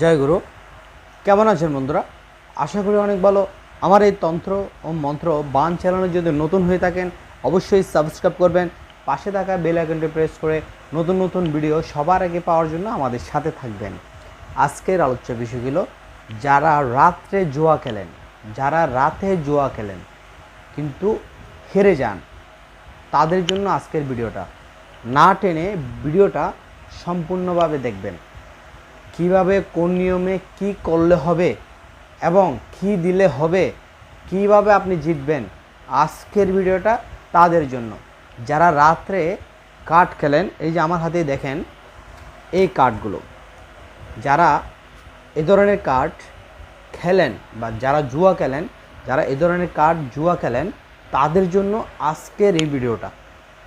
জয় গুরু। কেমন আছেন বন্ধুরা? আশা করি অনেক ভালো। আমার এই তন্ত্র ও মন্ত্র বান চ্যানেলে যদি নতুন হয়ে থাকেন, অবশ্যই সাবস্ক্রাইব করবেন। পাশে থাকা বেল আইকনটি প্রেস করে নতুন নতুন ভিডিও সবার আগে পাওয়ার জন্য আমাদের সাথে থাকবেন। আজকের আলোচ্য বিষয়গুলো যারা রাত্রে জুয়া খেলেন, যারা রাতে জুয়া খেলেন, কিন্তু হেরে যান, তাদের জন্য আজকের ভিডিওটা না টেনে ভিডিওটা সম্পূর্ণভাবে দেখবেন। কীভাবে কোন নিয়মে কি করলে হবে এবং কি দিলে হবে, কীভাবে আপনি জিতবেন, আজকের ভিডিওটা তাদের জন্য। যারা রাত্রে কার্ড খেলেন, এই যে আমার হাতে দেখেন, এই কার্ডগুলো। যারা এ ধরনের কার্ড খেলেন বা যারা জুয়া খেলেন, যারা এ ধরনের কার্ড জুয়া খেলেন, তাদের জন্য আজকের এই ভিডিওটা।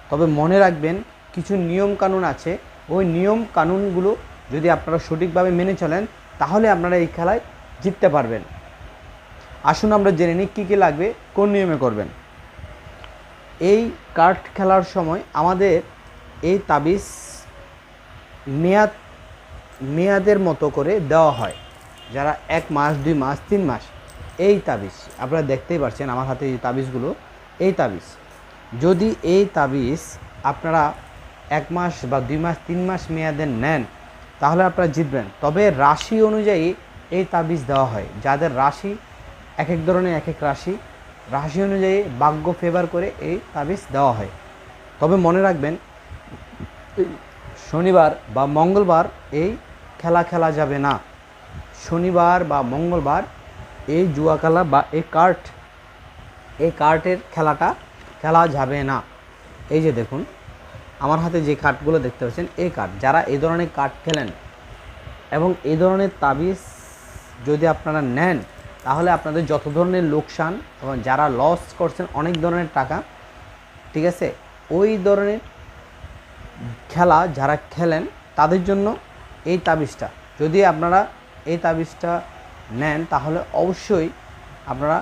তবে মনে রাখবেন, কিছু নিয়ম কানুন আছে। ওই নিয়ম কানুনগুলো যদি আপনারা সঠিকভাবে মেনে চলেন, তাহলে আপনারা এই খেলায় জিততে পারবেন। আসুন আমরা জেনে নিই কী কী লাগবে, কোন নিয়মে করবেন। এই কার্ড খেলার সময় আমাদের এই তাবিজ মেয়াদ, মেয়াদের মতো করে দেওয়া হয়। যারা এক মাস, দুই মাস, তিন মাস, এই তাবিজ, আপনারা দেখতেই পাচ্ছেন আমার হাতে এই তাবিজগুলো, এই তাবিজ। যদি এই তাবিজ আপনারা এক মাস বা দুই মাস, তিন মাস মেয়াদের নেন তাহলে আপনারা জিতবেন। তবে রাশি অনুযায়ী এই তাবিজ দেওয়া হয়। যাদের রাশি এক এক ধরনের এক এক রাশি রাশি অনুযায়ী ভাগ্য ফেভার করে এই তাবিজ দেওয়া হয়। তবে মনে রাখবেন, শনিবার বা মঙ্গলবার এই খেলা খেলা যাবে না। শনিবার বা মঙ্গলবার এই জুয়া খেলা বা এই কার্ট এই কার্টের খেলাটা খেলা যাবে না। এই যে দেখুন আমার হাতে যে কার্ডগুলো দেখতে পাচ্ছেন এই কার্ড যারা এই ধরনের কার্ড খেলেন এবং এই ধরনের তাবিজ যদি আপনারা নেন, তাহলে আপনাদের যত ধরনের লোকসান এবং যারা লস করছেন, অনেক ধরনের টাকা, ঠিক আছে? ওই ধরনের খেলা যারা খেলেন, তাদের জন্য এই তাবিজটা। যদি আপনারা এই তাবিজটা নেন, তাহলে অবশ্যই আপনারা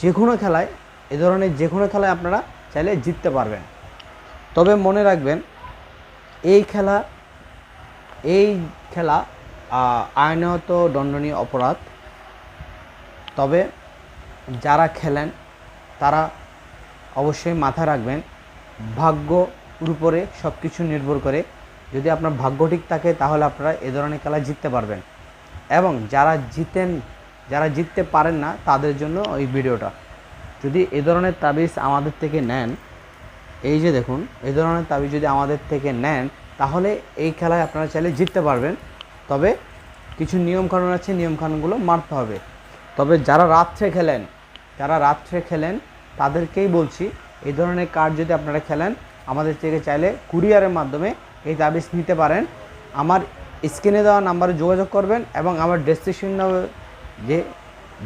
যে কোনো খেলায়, এ ধরনের যে কোনো খেলায় আপনারা চাইলে জিততে পারবেন। তবে মনে রাখবেন, এই খেলা এই খেলা আইনত দণ্ডনীয় অপরাধ। তবে যারা খেলেন, তারা অবশ্যই মাথায় রাখবেন ভাগ্যর উপরে সব কিছু নির্ভর করে। যদি আপনার ভাগ্য ঠিক থাকে, তাহলে আপনারা এ ধরনের খেলা জিততে পারবেন। এবং যারা জিতেন, যারা জিততে পারেন না, তাদের জন্য ওই ভিডিওটা। যদি এ ধরনের তাবিজ আমাদের থেকে নেন এই যে দেখুন, এই ধরনের তাবিজ যদি আমাদের থেকে নেন, তাহলে এই খেলায় আপনারা চাইলে জিততে পারবেন। তবে কিছু নিয়মকানুন আছে, নিয়মকানুনগুলো মারতে হবে। তবে যারা রাত্রে খেলেন, যারা রাত্রে খেলেন, তাদেরকেই বলছি, এই ধরনের কার্ড যদি আপনারা খেলেন, আমাদের থেকে চাইলে কুরিয়ারের মাধ্যমে এই তাবিজ নিতে পারেন। আমার স্ক্রিনে দেওয়া নাম্বারে যোগাযোগ করবেন এবং আমার ডেসক্রিপশন যে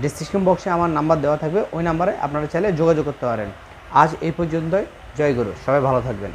ডিসক্রিপশন বক্সে আমার নাম্বার দেওয়া থাকবে, ওই নাম্বারে আপনারা চাইলে যোগাযোগ করতে পারেন। আজ এই পর্যন্তই। জয় গুরু। সবাই ভালো থাকবেন।